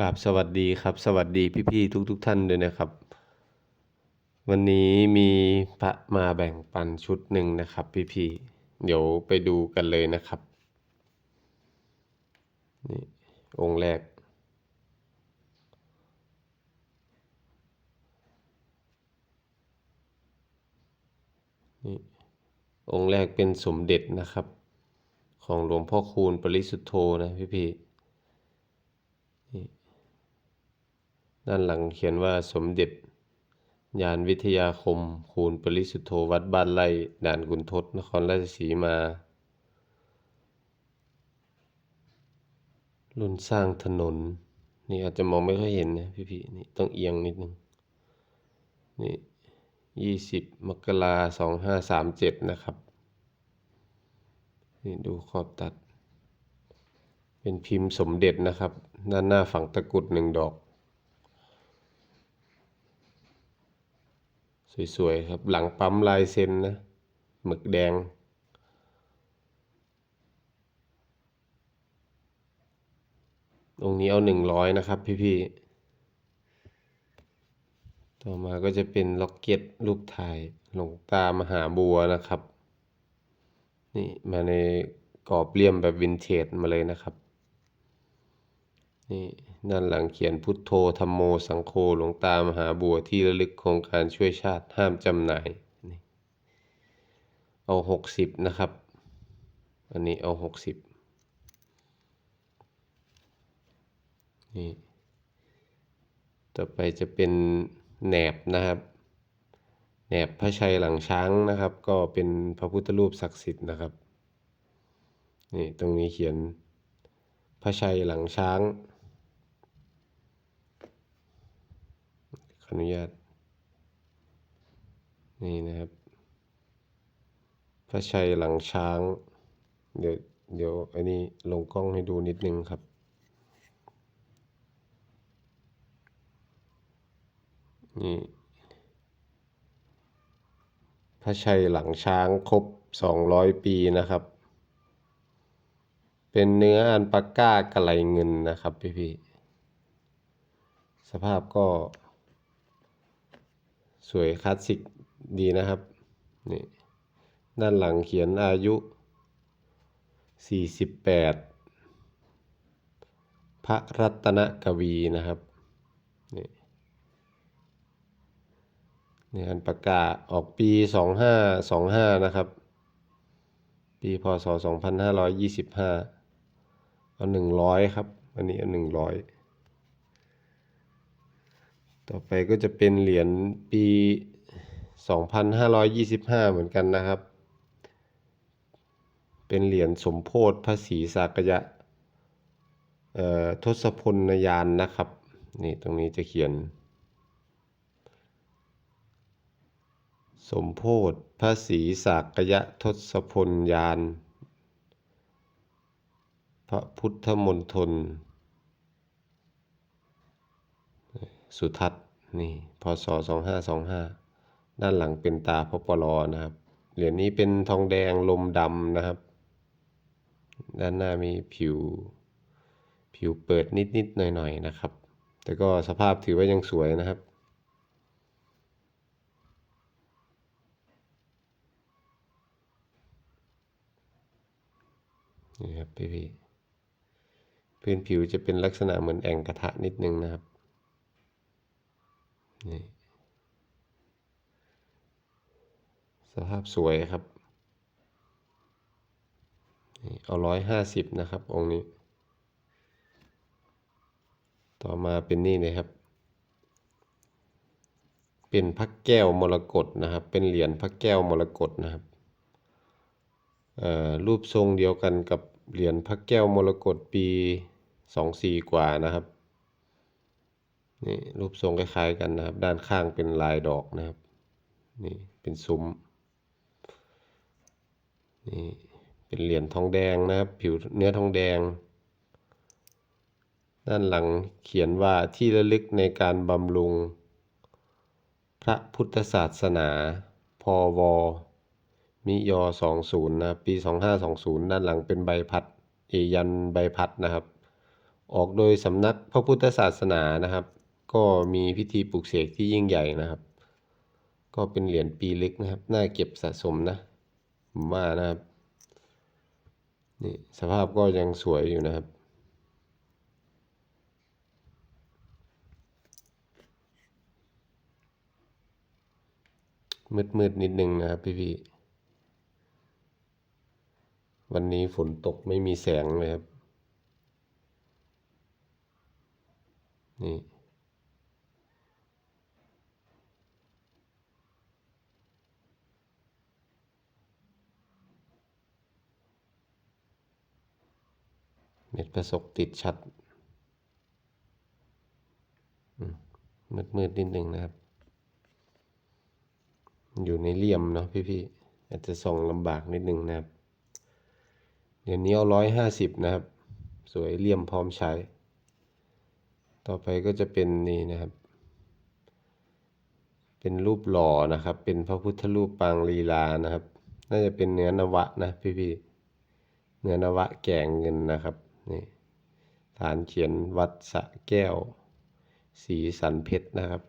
กราบสวัสดีครับ สวัสดีพี่ๆทุกๆทท่านด้วยนะครับ วันนี้มีพระมาแบ่งปันชุดหนึ่งนะครับ พี่ๆเดี๋ยวไปดูกันเลยนะครับนี่องค์แรก นี่องค์แรกเป็นสมเด็จนะครับ ของหลวงพ่อคูณปริสุทธโธนะพี่ๆนี่ ด้านหลังเขียนว่าสมเด็จ ยานวิทยาคม คูณปริสุทธโธวัดบ้านไร่ด่านกุนทศนครราชสีมา รุ่นสร้างถนน นี่อาจจะมองไม่ค่อยเห็นนะพี่ๆนี่ต้องเอียงนิดนึง นี่ยี่สิบมกราสองห้าสามเจ็ดนะครับ นี่ดูขอบตัด เป็นพิมพ์สมเด็จนะครับ ด้านหน้าฝั่งตะกุดหนึ่งดอก สวยๆครับ หลังปั๊มลายเซ็นนะ หมึกแดงองนี้เอาหนึ่งร้อยนะครับพี่ๆ ต่อมาก็จะเป็นล็อกเก็ตรูปถ่ายหลงตามหาบัวนะครับ นี่มาในกรอบเลี่ยมแบบวินเทจมาเลยนะครับ นี่ด้านหลังเขียนพุทโธธรรมโมสังโฆหลวงตามหาบัวที่ระลึกโครงการช่วยชาติห้ามจำหน่ายนี่เอาหกสิบนะครับ อันนี้เอาหกสิบนี่ต่อไปจะเป็นแหนบนะครับแหนบพระชัยหลังช้างนะครับ ก็เป็นพระพุทธรูปศักดิ์สิทธิ์นะครับนี่ตรงนี้เขียนพระชัยหลังช้าง ขออนุญาต นี่นะครับ พระชัยหลังช้าง เดี๋ยวเดี๋ยวอันนี้ลงกล้องให้ดูนิดนึงครับ นี่พระชัยหลังช้างครบสองร้อยปีนะครับ เป็นเนื้ออันปาก้ากระไหลเงินนะครับพี่พี่สภาพก็ สวยคลาสสิกดีนะครับนี่ด้านหลังเขียนอายุ 48 พระรัตนกวีนะครับนี่ในอันประกาศออกปี 2525 นะครับ ปีพศ 2525 เอา 100 ครับ อันนี้เอา100 ต่อไปก็จะเป็นเหรียญปี 2525 เหมือนกันนะครับ เป็นเหรียญสมโพธิพระศรีสากยะทศพลนยานนะครับ นี่ตรงนี้จะเขียน สมโพธิพระศรีสากยะทศพลยาน พระพุทธมณฑล สุทัศน์นี่พศ2525 ด้านหลังเป็นตาพปลอนะครับ เหรียญนี้เป็นทองแดงลมดำนะครับ ด้านหน้ามีผิว ผิวเปิดนิดๆหน่อยๆนะครับ แต่ก็สภาพถือว่ายังสวยนะครับนี่ครับพี่พี่พื้นผิวจะเป็นลักษณะเหมือนแอ่งกระทะนิดนึงนะครับ นี่สภาพสวยครับนี่เอาร้อยห้าสิบนะครับ องค์นี้ ต่อมาเป็นนี่เลยครับ เป็นพระแก้วมรกตนะครับ เป็นเหรียญพระแก้วมรกตนะครับรูปทรงเดียวกันกับเหรียญพระแก้วมรกตปีสองสี่กว่านะครับ นี่รูปทรงคล้ายๆกันนะครับ ด้านข้างเป็นลายดอกนะครับ นี่เป็นซุ้ม นี่เป็นเหรียญทองแดงนะครับ ผิวเนื้อทองแดง ด้านหลังเขียนว่าที่ระลึกในการบำรุง พระพุทธศาสนา พว มิยสองศูนย์นะปีสองห้าสองศูนย์ด้านหลังเป็นใบพัดเอยันใบพัดนะครับ ออกโดยสำนักพระพุทธศาสนานะครับ ก็มีพิธีปลุกเสกที่ยิ่งใหญ่นะครับ ก็เป็นเหรียญปีลึกนะครับ น่าเก็บสะสมนะผมว่านะครับ นี่สภาพก็ยังสวยอยู่นะครับ มืดมืดๆนิดนึงนะครับพี่พี่ๆวันนี้ฝนตกไม่มีแสงเลยครับ นี่ เม็ดประสกติดชัดมืดมืดๆนิดหนึ่งนะครับ อยู่ในเหลี่ยมเนาะพี่ๆอาจจะส่องลำบากนิดหนึ่งนะครับ เดี๋ยวนี้เอาร้อยห้าสิบนะครับ สวยเหลี่ยมพร้อมใช้ ต่อไปก็จะเป็นนี่นะครับ เป็นรูปหล่อนะครับ เป็นพระพุทธรูปปางลีลานะครับ น่าจะเป็นเนื้อนวะนะพี่ๆเนื้อนวะแก่เงินนะครับ นี่ฐานเขียนวัดสะแก้ว สีสันเพชรนะครับ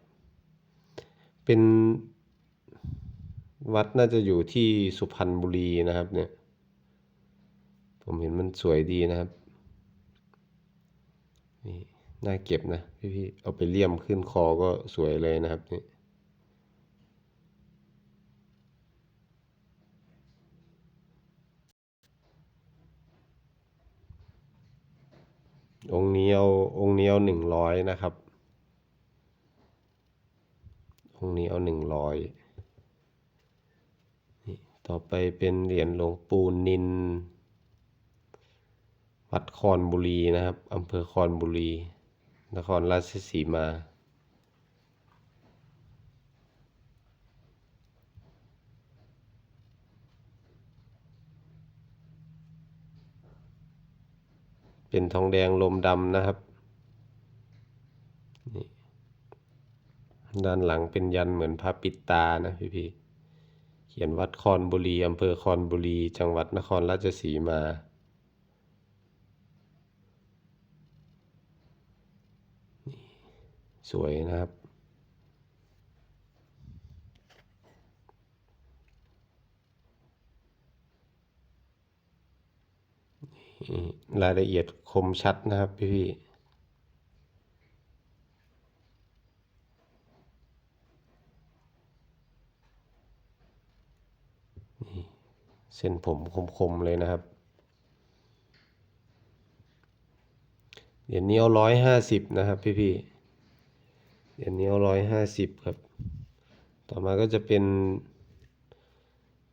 เป็นวัดน่าจะอยู่ที่สุพรรณบุรีนะครับเนี่ย ผมเห็นมันสวยดีนะครับ นี่น่าเก็บนะพี่ๆเอาไปเลี่ยมขึ้นคอก็สวยเลยนะครับนี่ องค์นี้เอาองค์นี้เอาหนึ่งร้อยนะครับ องค์นี้เอาหนึ่งร้อยนี่ต่อไปเป็นเหรียญหลวงปู่นิน วัดคอนบุรีนะครับอำเภอคอนบุรี นครราชสีมา เป็นทองแดงลมดำนะครับนี่ด้านหลังเป็นยันเหมือนพระปิดตานะพี่พี่เขียนวัดคอนบุรีอำเภอคอนบุรี จังหวัดนครราชสีมานี่สวยนะครับ นี่ รายละเอียดคมชัดนะครับพี่พี่เส้นผมคมๆเลยนะครับเหรียญนี้เอาร้อยห้าสิบนะครับพี่ๆเหรียญนี้เอาร้อยห้าสิบครับ ต่อมาก็จะเป็น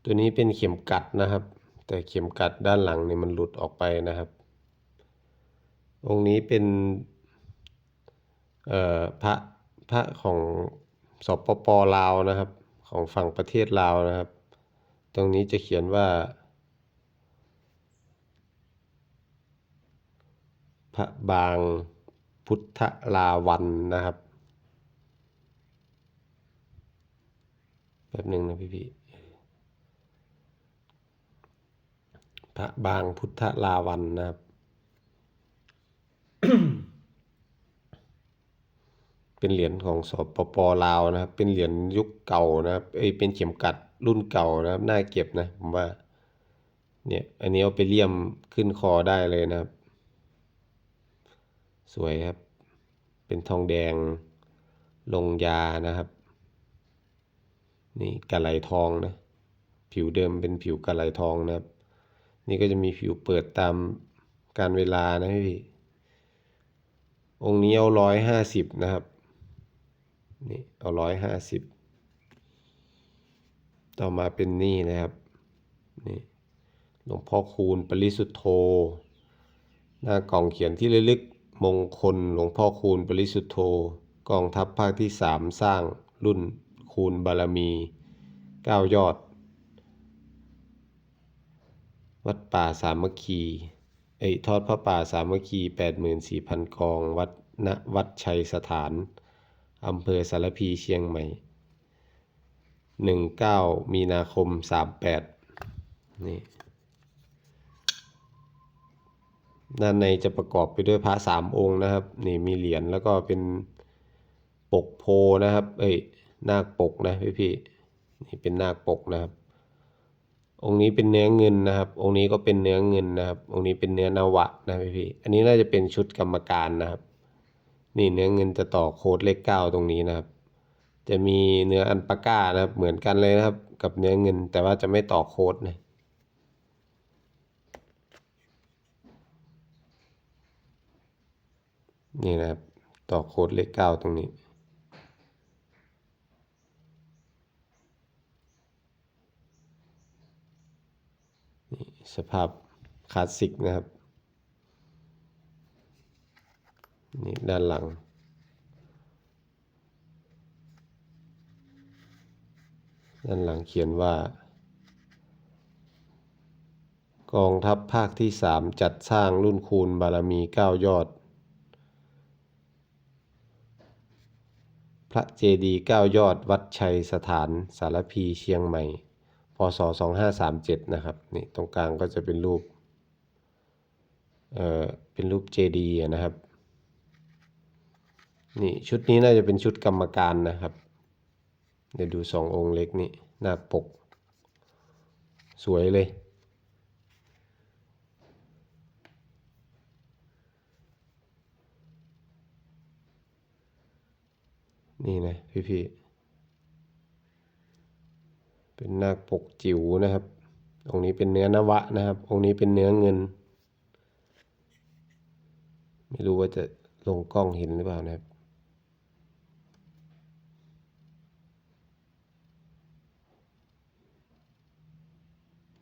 ตัวนี้เป็นเข็มกัดนะครับ แต่เข็มกัดด้านหลังนี่มันหลุดออกไปนะครับ องค์นี้เป็นพระพระของสปปลาวนะครับ ของฝั่งประเทศลาวนะครับ ตรงนี้จะเขียนว่าพระบางพุทธลาวันนะครับ แป๊บหนึ่งนะพี่พี่ พระบางพุทธลาวันนะครับ เป็นเหรียญของสปปลาวนะครับ เป็นเหรียญยุคเก่านะครับเอ้ยเป็นเข็มกัดรุ่นเก่านะครับ น่าเก็บนะผมว่า เนี่ย อันนี้เอาไปเลี่ยมขึ้นคอได้เลยนะครับ สวยครับ เป็นทองแดงลงยานะครับ นี่กะไหลทองนะ ผิวเดิมเป็นผิวกะไหลทองนะครับ นี่ก็จะมีผิวเปิดตามการเวลานะพี่ องค์นี้เอาร้อยห้าสิบนะครับ นี่เอาร้อยห้าสิบ ต่อมาเป็นนี่นะครับ นี่หลวงพ่อคูณปริสุทธโธ หน้ากล่องเขียนที่ระลึกมงคลหลวงพ่อคูณปริสุทธโธ กองทัพภาคที่สามสร้างรุ่นคูณบารมีเก้ายอด วัดป่าสามัคคี เอ้ยทอดพระป่าสามัคคีแปดหมื่นสี่พันกอง วัดณวัดชัยสถาน อำเภอสารพีเชียงใหม่หนึ่งเก้ามีนาคมสามแปดนี่ ด้านในจะประกอบไปด้วยพระสามองค์นะครับ นี่มีเหรียญแล้วก็เป็นปกโพนะครับ เอ้ย นาคปกนะพี่พี่นี่เป็นนาคปกนะครับ องค์นี้เป็นเนื้อเงินนะครับ องค์นี้ก็เป็นเนื้อเงินนะครับ องค์นี้เป็นเนื้อนวะนะพี่พี่อันนี้น่าจะเป็นชุดกรรมการนะครับ นี่เนื้อเงินจะต่อโค้ดเลขเก้าตรงนี้นะครับ จะมีเนื้ออันปาก้านะครับ เหมือนกันเลยนะครับ กับเนื้อเงิน แต่ว่าจะไม่ต่อโค้ดนะนี่นะครับ ต่อโค้ดเลขเก้าตรงนี้ นี่ สภาพคลาสสิกนะครับ นี่ด้านหลัง ด้านหลังเขียนว่า กองทัพภาคที่สามจัดสร้างรุ่นคูณบารมีเก้ายอด พระเจดีย์เก้ายอดวัดชัยสถานสารพีเชียงใหม่ พศ2537นะครับนี่ตรงกลางก็จะเป็นรูปเอ่อเป็นรูปเจดีนะครับนี่ชุดนี้น่าจะเป็นชุดกรรมการนะครับ เดี๋ยวดูสององค์เล็กนี่หน้าปก สวยเลย นี่นะพี่พี่ๆ เป็นนาคปกจิ๋วนะครับ องค์นี้เป็นเนื้อนวะนะครับ องค์นี้เป็นเนื้อเงิน ไม่รู้ว่าจะลงกล้องเห็นหรือเปล่านะครับ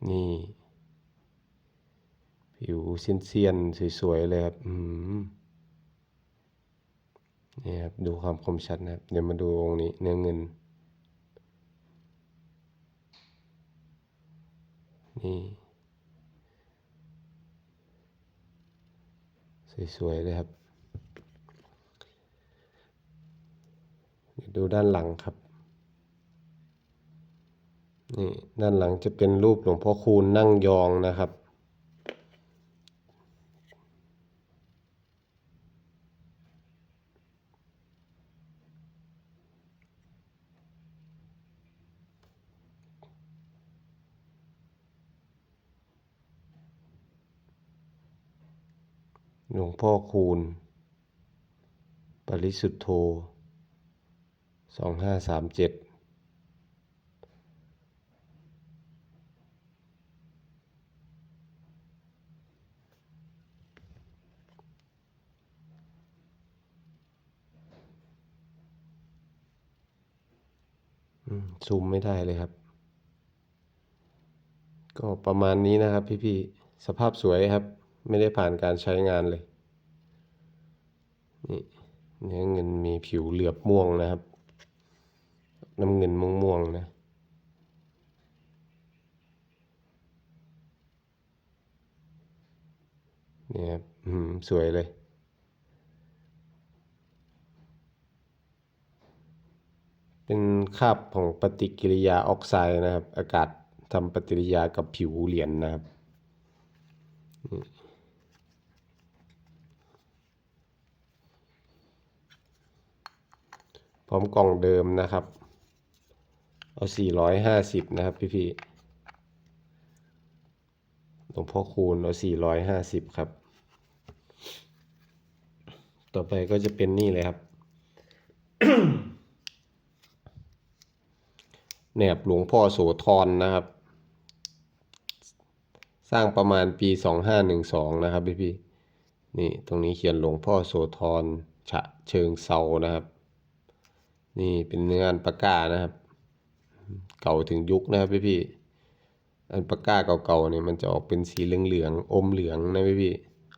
นี่ ผิวเซียนๆสวยๆเลยครับ อืมนี่ครับ ดูความคมชัดนะครับ เดี๋ยวมาดูองค์นี้ เนื้อเงิน นี้ สวยๆเลยครับ ดูด้านหลังครับ นี่ด้านหลังจะเป็นรูปหลวงพ่อคูณนั่งยองนะครับ หลวงพ่อคูณ ปริสุทธโธสองห้าสามเจ็ดซูมไม่ได้เลยครับ ก็ประมาณนี้นะครับพี่ๆ สภาพสวยครับ ไม่ได้ผ่านการใช้งานเลย นี่เนื้อเงินมีผิวเหลือบม่วงนะครับ น้ำเงินม่วงๆนะนี่ครับอืมสวยเลย เป็นคาบของปฏิกิริยาออกไซด์นะครับ อากาศทำปฏิกิริยากับผิวเหรียญนะครับนี่พ ร้อมกล่องเดิมนะครับ เอาสี่ร้อยห้าสิบนะครับพี่พี่ๆหลวงพ่อคูณเอาสี่ร้อยห้าสิบครับ ต่อไปก็จะเป็นนี่เลยครับแหนบหลวงพ่อโสธรนะครับ สร้างประมาณปีสองห้าหนึ่งสองนะครับพี่พี่ๆนี่ตรงนี้เขียนหลวงพ่อโสธรฉะเชิงเซานะครับ นี่เป็นเนื้ออันปากกานะครับ เก่าถึงยุคนะครับพี่พี่อันปากกาเก่าๆเนี่ยมันจะออกเป็นสีเหลืองๆอมเหลืองนะพี่พี่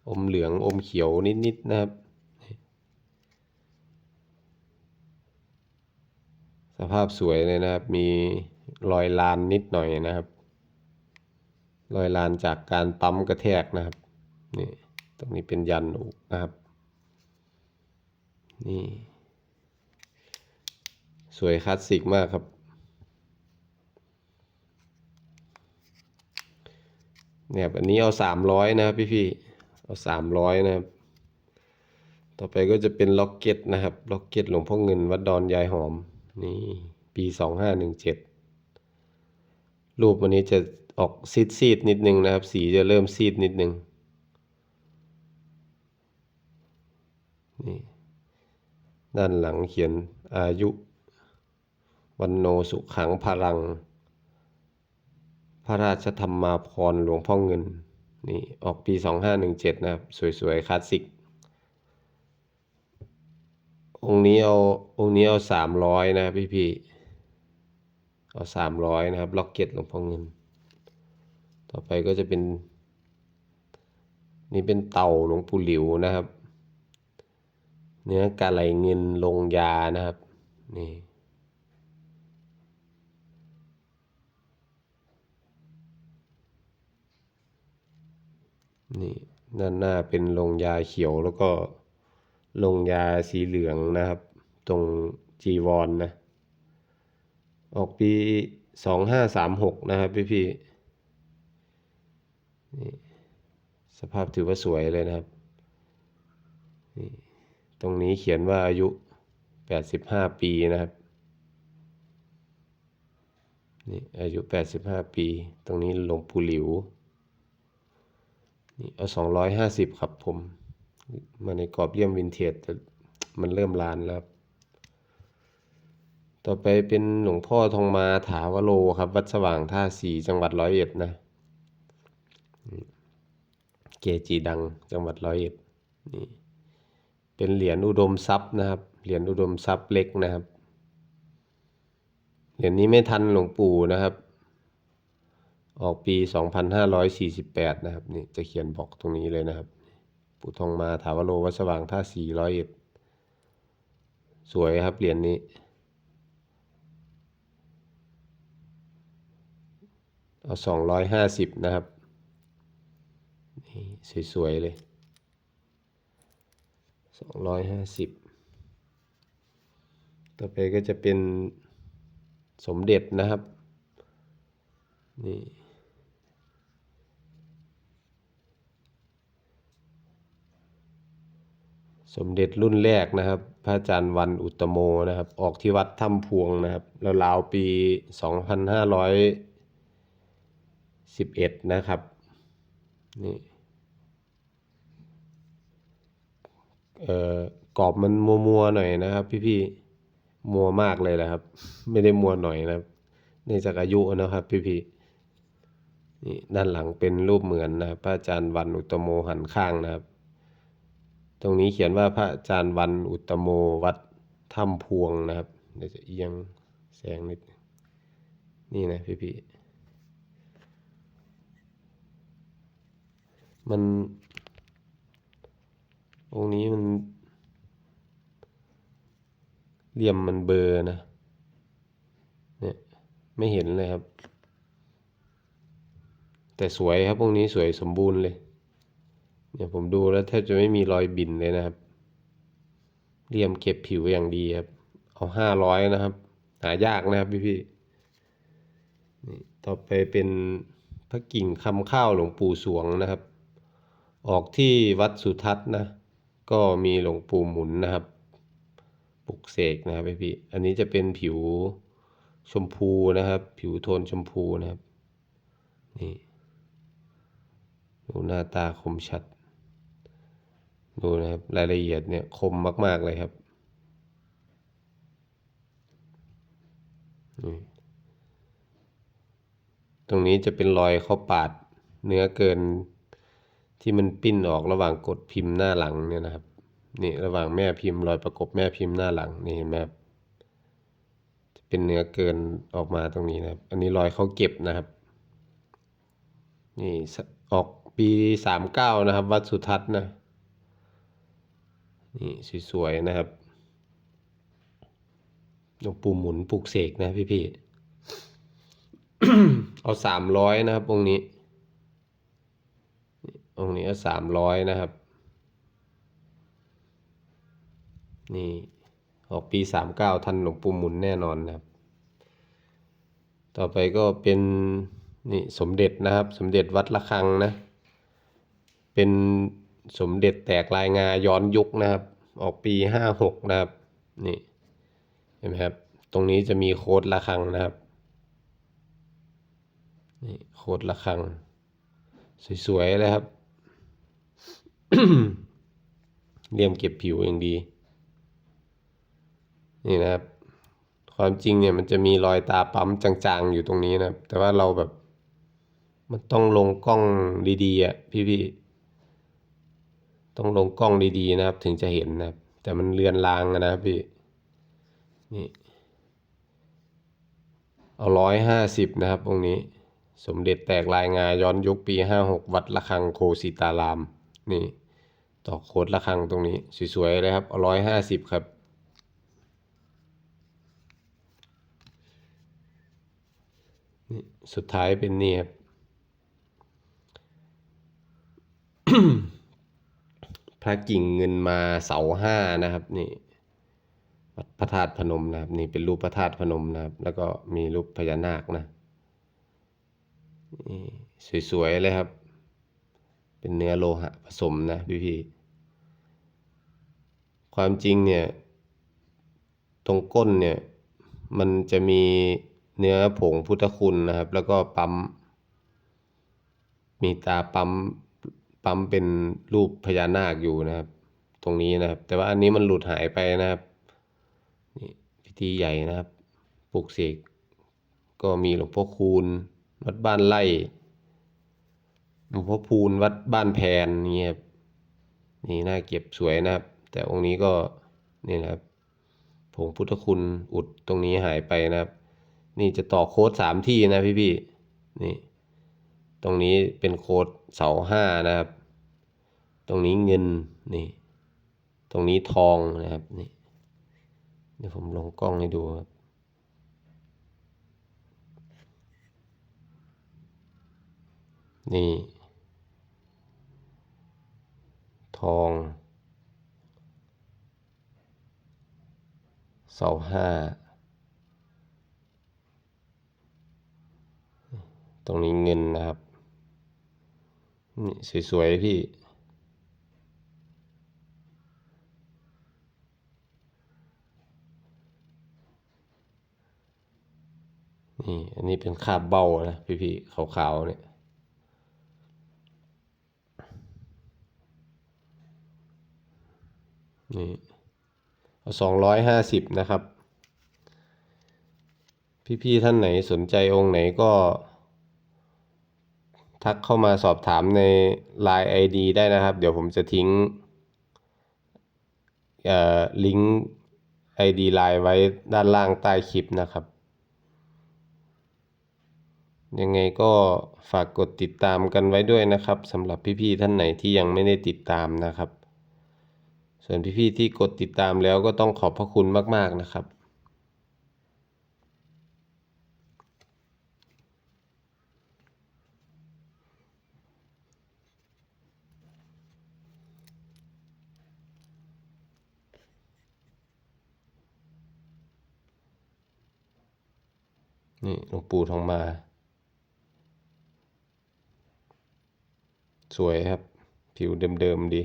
อมเหลืองอมเขียวนิดๆนะครับ สภาพสวยเลยนะครับ มีรอยลานนิดหน่อยนะครับรอยลานจากการปั๊มกระแทกนะครับนี่ตรงนี้เป็นยันอุนะครับ นี่ สวยคลาสสิกมากครับ เนี่ยอันนี้เอาสามร้อยนะครับพี่พี่เอาสามร้อยนะครับ ต่อไปก็จะเป็นล็อกเก็ตนะครับ ล็อกเก็ตหลวงพ่อเงินวัดดอนยายหอม นี่ปีสองห้าหนึ่งเจ็ดรูปวันนี้จะออกซีดซีดนิดนึงนะครับ สีจะเริ่มซีดนิดนึงนี่ด้านหลังเขียนอายุ วันโนสุขังพลัง พระราชธรรมาพรหลวงพ่อเงิน นี่ออกปีสองห้าหนึ่งเจ็ดนะครับ สวยๆ คลาสสิก องค์นี้เอา องค์นี้เอาสามร้อยนะพี่พี่ๆเอาสามร้อยนะครับ ล็อกเก็ตหลวงพ่อเงิน ต่อไปก็จะเป็น นี่เป็นเต่าหลวงปู่หลิวนะครับ เนื้อกาไหลเงินลงยานะครับ นี่ นี่ด้านหน้าเป็นลงยาเขียวแล้วก็ลงยาสีเหลืองนะครับ ตรงจีวรนนะ ออกปีสองห้าสามหกนะครับพี่พี่นี่สภาพถือว่าสวยเลยนะครับนี่ตรงนี้เขียนว่าอายุแปดสิบห้าปีนะครับนี่อายุแปดสิบห้าปี ตรงนี้หลวงปู่หลิว นี่เอาสองร้อยห้าสิบครับผม มาในกรอบเลี่ยมวินเทจแต่มันเริ่มลานแล้ว ต่อไปเป็นหลวงพ่อทองมาถาวโรครับ วัดสว่างท่าสีจังหวัดร้อยเอ็ดนะ เกจีดังจังหวัดร้อยเอ็ดนี่เป็นเหรียญอุดมทรัพย์นะครับ เหรียญอุดมทรัพย์เล็กนะครับ เหรียญนี้ไม่ทันหลวงปู่นะครับ ออกปี 2548 นะครับนี่จะเขียนบอกตรงนี้เลยนะครับปู่ทองมาถาวโรวัดสว่างท่าสีร้อยเอ็ดสวยครับเหรียญนี้ เอาสองร้อยห้าสิบนะครับนี่สวยๆเลยสองร้อยห้าสิบต่อไปก็จะเป็นสมเด็จนะครับนี่ สมเด็จรุ่นแรกนะครับ พระอาจารย์วันอุตโมนะครับ ออกที่วัดถ้ำพวงนะครับแล้วราวๆปี 2511 นะครับ นี่เอ่อกรอบมันมัวๆหน่อยนะครับ พี่ๆมัวมากเลยแหละครับ ไม่ได้มัวหน่อยนะครับเนื่องจากอายุนะครับ พี่ๆนี่ด้านหลังเป็นรูปเหมือนนะครับพระอาจารย์วันอุตโมหันข้างนะครับ ตรงนี้เขียนว่าพระอาจารย์วันอุตโมวัดถ้ำพวงนะครับเดี๋ยวจะเอียงแสงนิดนี่นะพี่พี่มันองค์นี้มันเหลี่ยมมันเบลอร์นะ เนี่ยไม่เห็นเลยครับ แต่สวยครับองค์นี้สวยสมบูรณ์เลย เนี่ยผมดูแล้วแทบจะไม่มีรอยบินเลยนะครับเลี่ยมเก็บผิวอย่างดีครับ เอาห้าร้อยนะครับ หายากนะครับพี่พี่นี่ต่อไปเป็นพระกิ่งคำข้าวหลวงปู่สวงนะครับ ออกที่วัดสุทัศน์นะ ก็มีหลวงปู่หมุนนะครับปลุกเสกนะครับพี่พี่อันนี้จะเป็นผิวชมพูนะครับ ผิวโทนชมพูนะครับ นี่ดูหน้าตาคมชัด ดูนะครับรายละเอียดเนี่ยคมมาก ๆ เลยครับตรงนี้จะเป็นรอยเขาปาดเนื้อเกินที่มันปิ้นออกระหว่างกดพิมพ์หน้าหลังเนี่ยนะครับนี่ระหว่างแม่พิมพ์รอยประกบแม่พิมพ์หน้าหลังนี่เห็นไหมครับจะเป็นเนื้อเกินออกมาตรงนี้นะครับ อันนี้รอยเขาเก็บนะครับ นี่ออกปีสามเก้านะครับ วัดสุทัศน์นะ นี่สวยๆนะครับหลวงปู่หมุนปลุกเสกนะพี่ๆเอาสามร้อยนะครับองค์นี้องค์นี้เอาสามร้อยนะครับ นี่ออกปีสามเก้าทันหลวงปู่หมุนแน่นอนนะครับ ต่อไปก็เป็นนี่สมเด็จนะครับ สมเด็จวัดระฆังนะ เป็น สมเด็จแตกลายงาย้อนยุคนะครับ ออกปีห้าหกนะครับ นี่เห็นไหมครับ ตรงนี้จะมีโค้ดระฆังนะครับ นี่โค้ดระฆัง สวยๆเลยครับ เลี่ยมเก็บผิวอย่างดี นี่นะครับ ความจริงเนี่ยมันจะมีรอยตาปั๊มจางๆอยู่ตรงนี้นะครับ แต่ว่าเราแบบ มันต้องลงกล้องดีๆอะพี่ๆ ต้องลงกล้องดีๆนะครับ ถึงจะเห็นนะครับ แต่มันเลือนลางนะครับพี่นี่เอาร้อยห้าสิบนะครับตรงนี้ สมเด็จแตกลายงาย้อนยุคปีห้าหกวัดระฆังโคสิตาราม นี่ต่อโคดระฆังตรงนี้สวยๆเลยครับเอาร้อยห้าสิบครับนี่สุดท้ายเป็นนี่ครับ ระกิ่งเงินมาเสาห้านะครับนี่วัดพระธาตุพนมนะครับ นี่เป็นรูปพระธาตุพนมนะครับ แล้วก็มีรูปพญานาคนะนี่สวยๆเลยครับ เป็นเนื้อโลหะผสมนะพี่ๆความจริงเนี่ย ตรงก้นเนี่ย มันจะมีเนื้อผงพุทธคุณนะครับ แล้วก็ปั๊มมีตาปั๊ม ปั๊มเป็นรูปพญานาคอยู่นะครับ ตรงนี้นะครับ แต่ว่าอันนี้มันหลุดหายไปนะครับนี่พิธีใหญ่นะครับปลุกเสกก็มีหลวงพ่อคูณ วัดบ้านไร่หลวงพ่อพูนวัดบ้านแพนนี่ครับนี่น่าเก็บสวยนะครับ แต่องค์นี้ก็นี่นะครับผงพุทธคุณอุดตรงนี้หายไปนะครับ นี่จะต่อโค้ดสามที่นะพี่พี่นี่ ตรงนี้เป็นโค้ดเสาห้านะครับ ตรงนี้เงินนี่ ตรงนี้ทองนะครับนี่เดี๋ยวผมลงกล้องให้ดูครับนี่ ทองเสาห้าตรงนี้เงินนะครับ นี่สวยๆพี่ นี่อันนี้เป็นคาบเบานะพี่ๆขาวๆเนี่ยนี่เอาสองร้อยห้าสิบนะครับ พี่ๆท่านไหนสนใจองค์ไหนก็ ทักเข้ามาสอบถามใน Line ID ได้นะครับ เดี๋ยวผมจะทิ้งลิงก์ ID Line ไว้ด้านล่างใต้คลิปนะครับ ยังไงก็ฝากกดติดตามกันไว้ด้วยนะครับสำหรับพี่ๆท่านไหนที่ยังไม่ได้ติดตามนะครับ ส่วนพี่ๆที่กดติดตามแล้วก็ต้องขอบพระคุณมาก ๆนะครับ นี่หลวงปู่ทองมา สวยครับ ผิวเดิมๆดี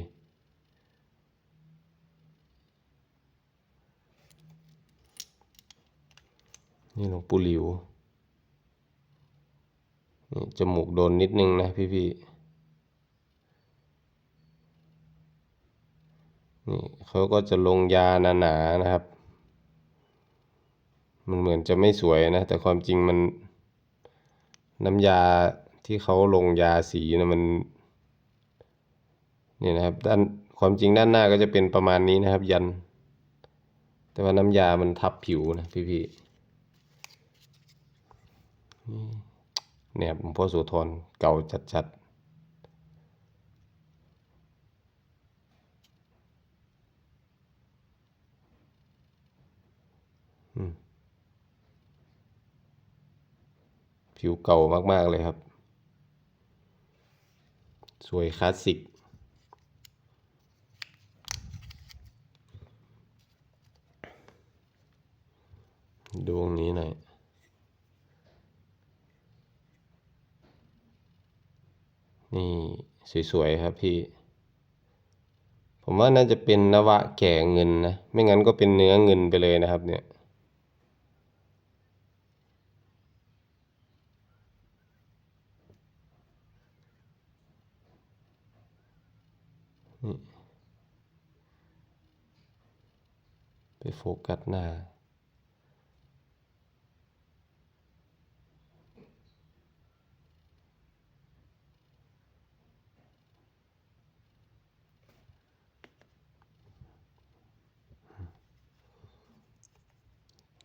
นี่หลวงปู่หลิวนี่จมูกโดนนิดนึงนะพี่ๆนี่เขาก็จะลงยาหนาๆนะครับ มันเหมือนจะไม่สวยนะ แต่ความจริงมันน้ำยาที่เขาลงยาสีนะมัน นี่นะครับด้านความจริงด้านหน้าก็จะเป็นประมาณนี้นะครับ ยัน แต่ว่าน้ำยามันทับผิวนะพี่ๆแหนบหลวงพ่อโสธรเก่าจัดๆผิวเก่ามาก ๆ เลยครับ สวยคลาสสิก ดูตรงนี้หน่อยนี่ สวย ๆ ครับพี่ ผมว่าน่าจะเป็นนวะแก่เงินนะ ไม่งั้นก็เป็นเนื้อเงินไปเลยนะครับ เนี่ย ไปโฟกัสหน้า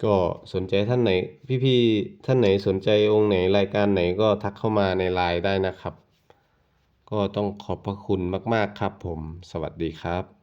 ก็สนใจท่านไหน พี่ๆท่านไหนสนใจองค์ไหนรายการไหนก็ทักเข้ามาในไลน์ได้นะครับ ก็ต้องขอบพระคุณมาก ๆ ครับผม สวัสดีครับ